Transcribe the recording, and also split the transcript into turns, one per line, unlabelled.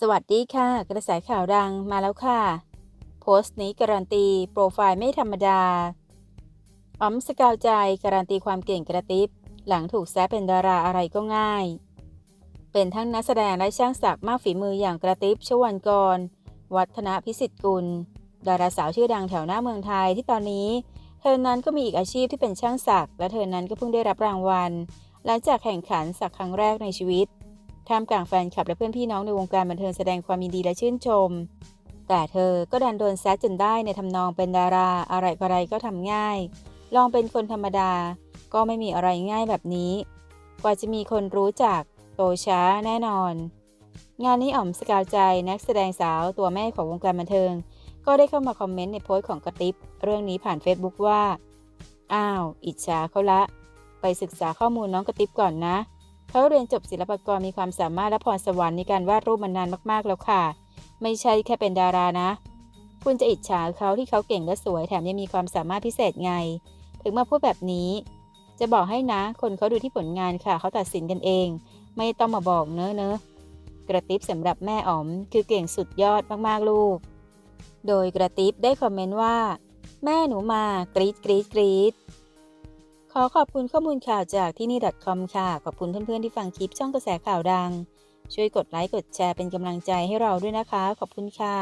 สวัสดีค่ะ กระแสข่าวดังมาแล้วค่ะ โพสต์นี้การันตีโปรไฟล์ไม่ธรรมดาอ๋อมสกาวใจการันตีความเก่งกระติบ หลังถูกแซะเป็นดาราอะไรก็ง่าย เป็นทั้งนักแสดงและช่างศักดิ์มากฝีมืออย่างกระติบชวันกร วัฒนพิสิทธิ์กุล ดาราสาวชื่อดังแถวหน้าเมืองไทยที่ตอนนี้ เธอนั้นก็มีอีกอาชีพที่เป็นช่างศักดิ์และเธอนั้นก็เพิ่งได้รับรางวัล หลังจากแข่งขันสักครั้งแรกในชีวิต ท่ามกลางแฟนคลับและเพื่อนพี่น้องในวงการบันเทิงแสดงความยินดีและชื่นชม แต่เธอก็ดันโดนแซะจนได้ในทำนองเป็นดาราอะไรอะไรก็ทำง่าย ลองเป็นคนธรรมดา ก็ไม่มีอะไรง่ายแบบนี้ กว่าจะมีคนรู้จัก โตช้าแน่นอน งานนี้อ๋อมสกาวใจนักแสดงสาวตัวแม่ของวงการบันเทิง ก็ได้เข้ามาคอมเมนต์ในโพสต์ของกระติบเรื่องนี้ผ่าน Facebook ว่า อ้าว อิจฉาเขาละ ไปศึกษาข้อมูลน้องกระติบก่อนนะ เขาเรียนจบศิลปกรมีความสามารถและพรสวรรค์ในการวาดรูปมานานมากๆแล้วค่ะ ไม่ใช่แค่เป็นดารานะ คุณจะอิจฉาเขาที่เขาเก่งและสวยแถมยังมีความสามารถพิเศษไง ถึงมาพูดแบบนี้ จะบอกให้นะ คนเขาดูที่ผลงานค่ะ เขาตัดสินกันเอง ไม่ต้องมาบอกเนอะเนอะกระติบสำหรับแม่อ๋อม คือเก่งสุดยอดมากๆลูก โดยกระติบได้คอมเมนต์ว่า แม่หนูมากรี๊ดกรี๊ดกรี๊ด ขอขอบคุณข้อมูลข่าวจากที่นี่ .com ค่ะ ขอบคุณเพื่อนๆที่ฟังคลิปช่องกระแสข่าวดัง ช่วยกดไลค์กดแชร์เป็นกำลังใจให้เราด้วยนะคะ ขอบคุณค่ะ